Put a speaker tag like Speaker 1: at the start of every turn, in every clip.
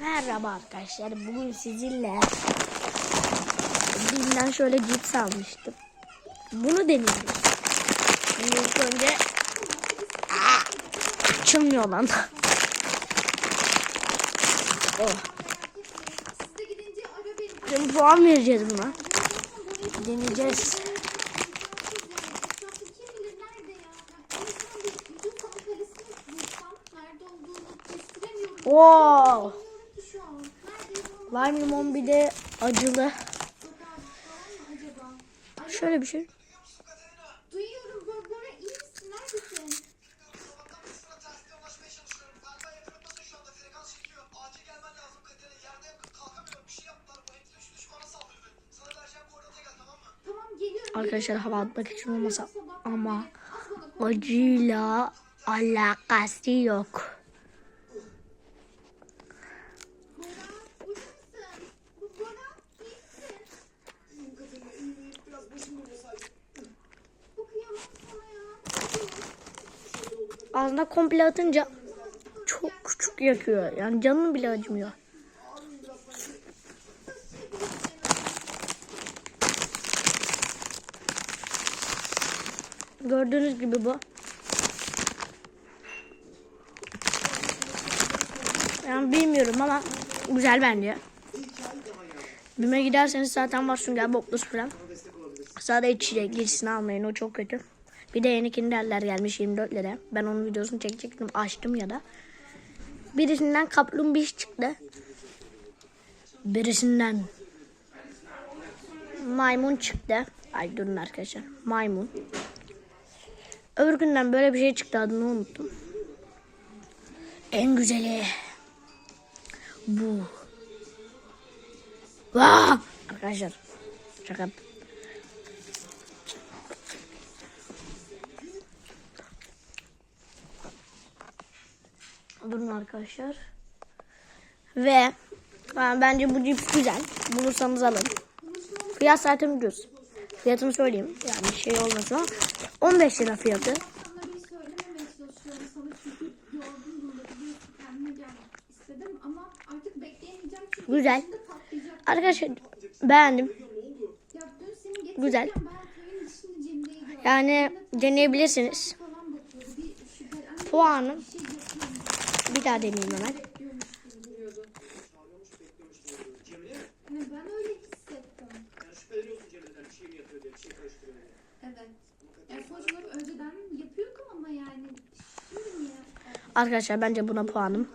Speaker 1: Merhaba arkadaşlar. Bugün sizinle Bim'den şöyle cips almıştım. Bunu deniyoruz. Şimdi ilk önce Aa, açılmıyor lan. oh. Şimdi puan vereceğiz buna. Deneyeceğiz. Oo. Lime limon bir de acılı. Şöyle bir şey. Arkadaşlar hava atmak için olmasa ama acıyla alakası yok. Ağzına komple atınca çok küçük yakıyor. Yani canım bile acımıyor. Gördüğünüz gibi bu. Yani bilmiyorum ama güzel bence. Bime giderseniz zaten var sünger boklus falan. Sadece içecek gerisini almayın o çok kötü. Bir de yeni kinderler gelmiş 24 lira. Ben onun videosunu çekecektim açtım ya da. Birisinden kaplumbiş çıktı. Birisinden maymun çıktı. Ay durun arkadaşlar. Maymun. Öbür günden böyle bir şey çıktı adını unuttum. En güzeli bu. Vaa! Arkadaşlar şaka Durun arkadaşlar. Ve yani bence bu cips güzel. Bulursanız alın. Fiyat zaten ucuz. Fiyatını söyleyeyim. Yani şey olmasın ama 15 lira fiyatı.
Speaker 2: Artık bekleyemeyeceğim çünkü
Speaker 1: Güzel.
Speaker 2: içinde patlayacak.
Speaker 1: Arkadaşlar
Speaker 2: ben.
Speaker 1: Yani.
Speaker 2: Bir şey
Speaker 1: daha deneyeyim hemen.
Speaker 2: Evet. Yani sonuç olarak önceden ama yani şimdi niye?
Speaker 1: Arkadaşlar bence buna puanım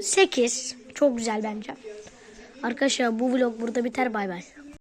Speaker 1: 8. Çok güzel bence. Arkadaşlar bu vlog burada biter bay bay.